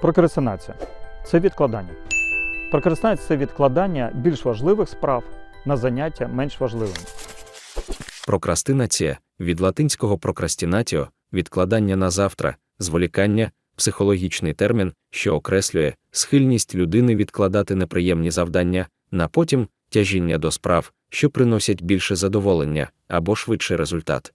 Прокрастинація це відкладання. Прокрастинація це відкладання більш важливих справ на заняття менш важливими. Прокрастинація від латинського прокрастінатіо відкладання на завтра, зволікання, психологічний термін, що окреслює схильність людини відкладати неприємні завдання на потім тяжіння до справ, що приносять більше задоволення або швидший результат.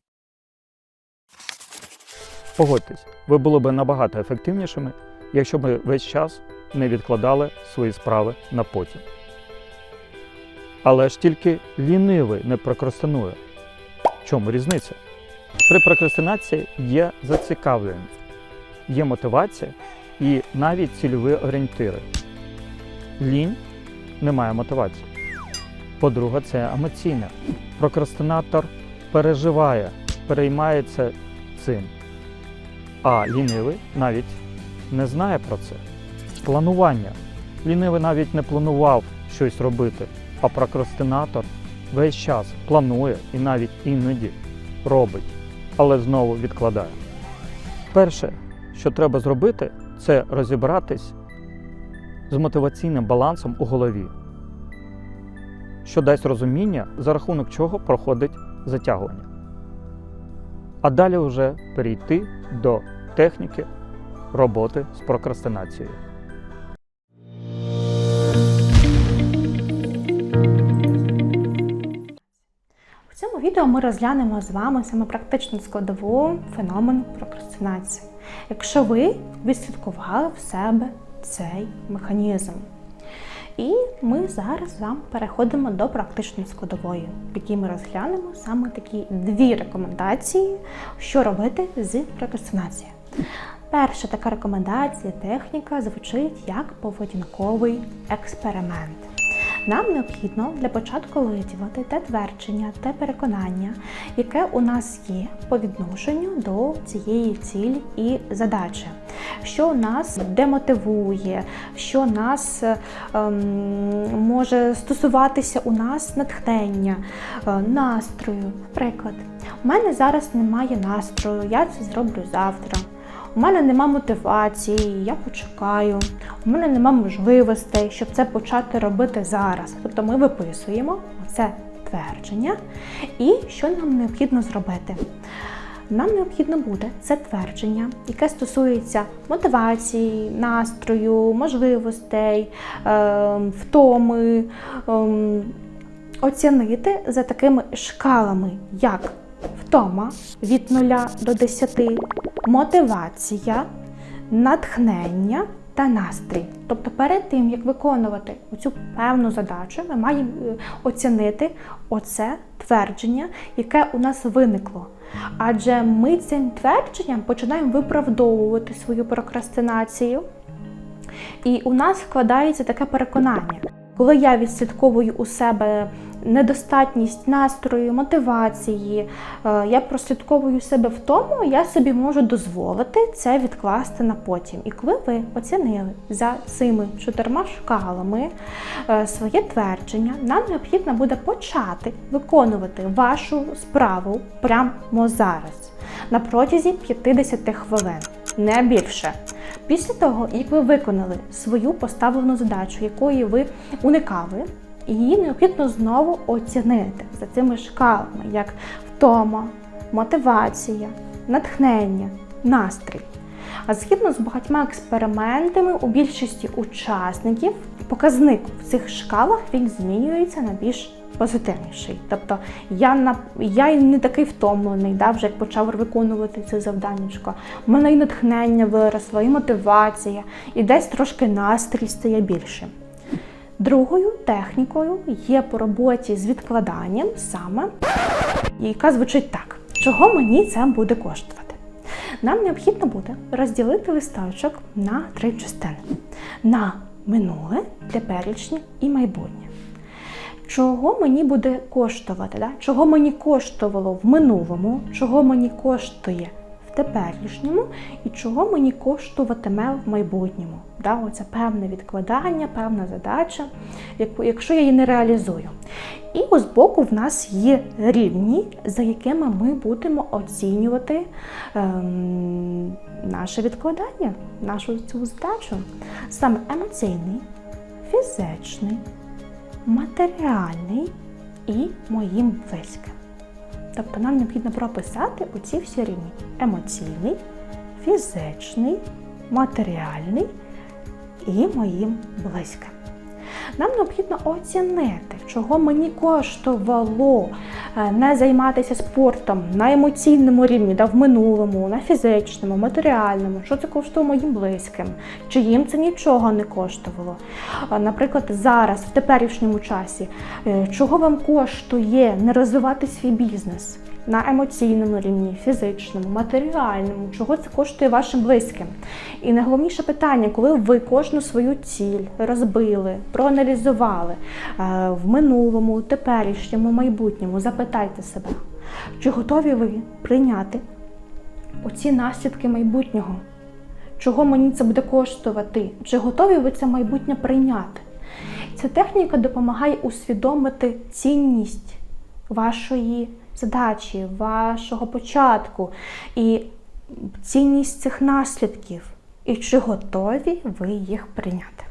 Погодьтесь, ви були б набагато ефективнішими, якщо б весь час не відкладали свої справи на потім. Але ж тільки лінивий не прокрастинує. В чому різниця? При прокрастинації є зацікавленість, є мотивація і навіть цільові орієнтири. Лінь не має мотивації. По-друге, це емоційне. Прокрастинатор переживає, переймається цим. А лінивий навіть не знає про це. Планування. Лінивий навіть не планував щось робити, а прокрастинатор весь час планує і навіть іноді робить, але знову відкладає. Перше, що треба зробити, це розібратись з мотиваційним балансом у голові, що дасть розуміння, за рахунок чого проходить затягування. А далі вже перейти до техніки роботи з прокрастинацією. В цьому відео ми розглянемо з вами саме практичну складову феномену прокрастинації. Якщо ви відслідкували в себе цей механізм. І ми зараз з вами переходимо до практичної складової, в якій ми розглянемо саме такі дві рекомендації, що робити з прокрастинацією. Перша така рекомендація, техніка звучить як поведінковий експеримент. Нам необхідно для початку виявити те твердження, те переконання, яке у нас є по відношенню до цієї цілі і задачі, що нас демотивує, що нас ем, може стосуватися у нас натхнення, е, настрою. Наприклад, у мене зараз немає настрою, я це зроблю завтра. У мене нема мотивації, я почекаю. У мене нема можливостей, щоб це почати робити зараз. Тобто ми виписуємо це твердження і що нам необхідно зробити. Нам необхідно буде це твердження, яке стосується мотивації, настрою, можливостей, е, втоми, е, оцінити за такими шкалами, як втома від 0 до 10, мотивація, натхнення та настрій. Тобто перед тим, як виконувати цю певну задачу, ми маємо е, оцінити оце твердження, яке у нас виникло. Адже ми цим твердженням починаємо виправдовувати свою прокрастинацію, і у нас складається таке переконання. Коли я відслідковую у себе недостатність настрою, мотивації, е, я прослідковую себе в тому, я собі можу дозволити це відкласти на потім. І коли ви оцінили за цими чотирма шкалами е, своє твердження, нам необхідно буде почати виконувати вашу справу прямо зараз на протязі 50 хвилин, не більше. Після того, як ви виконали свою поставлену задачу, якої ви уникали, її необхідно знову оцінити за цими шкалами, як втома, мотивація, натхнення, настрій. А згідно з багатьма експериментами, у більшості учасників показник в цих шкалах він змінюється на більш позитивніший. Тобто я на я не такий втомлений, да, вже як почав виконувати це завданнячко. У мене і натхнення виросло, і мотивація, і десь трошки настрій стає більшим. Другою технікою є по роботі з відкладанням саме, яка звучить так: чого мені це буде коштувати? Нам необхідно буде розділити листочок на три частини: на минуле, теперішнє і майбутнє. Чого мені буде коштувати? Да? Чого мені коштувало в минулому, чого мені коштує в теперішньому і чого мені коштуватиме в майбутньому. Да, оце певне відкладання, певна задача, якщо я її не реалізую. І ось боку в нас є рівні, за якими ми будемо оцінювати ем, наше відкладання, нашу цю задачу. Саме емоційний, фізичний, матеріальний і моїм близьким. Тобто нам необхідно прописати оці всі рівні: емоційний, фізичний, матеріальний і моїм близьким. Нам необхідно оцінити, чого мені коштувало е, не займатися спортом на емоційному рівні, да, в минулому, на фізичному, матеріальному, що це коштує моїм близьким, чи їм це нічого не коштувало. Наприклад, зараз, в теперішньому часі, е, чого вам коштує не розвивати свій бізнес на емоційному рівні, фізичному, матеріальному, чого це коштує вашим близьким. І найголовніше питання, коли ви кожну свою ціль розбили, проаналізували е, в минулому, теперішньому, майбутньому, запитайте себе, чи готові ви прийняти оці наслідки майбутнього? Чого мені це буде коштувати? Чи готові ви це майбутнє прийняти? Ця техніка допомагає усвідомити цінність вашої задачі, вашого початку і цінність цих наслідків, і чи готові ви їх прийняти.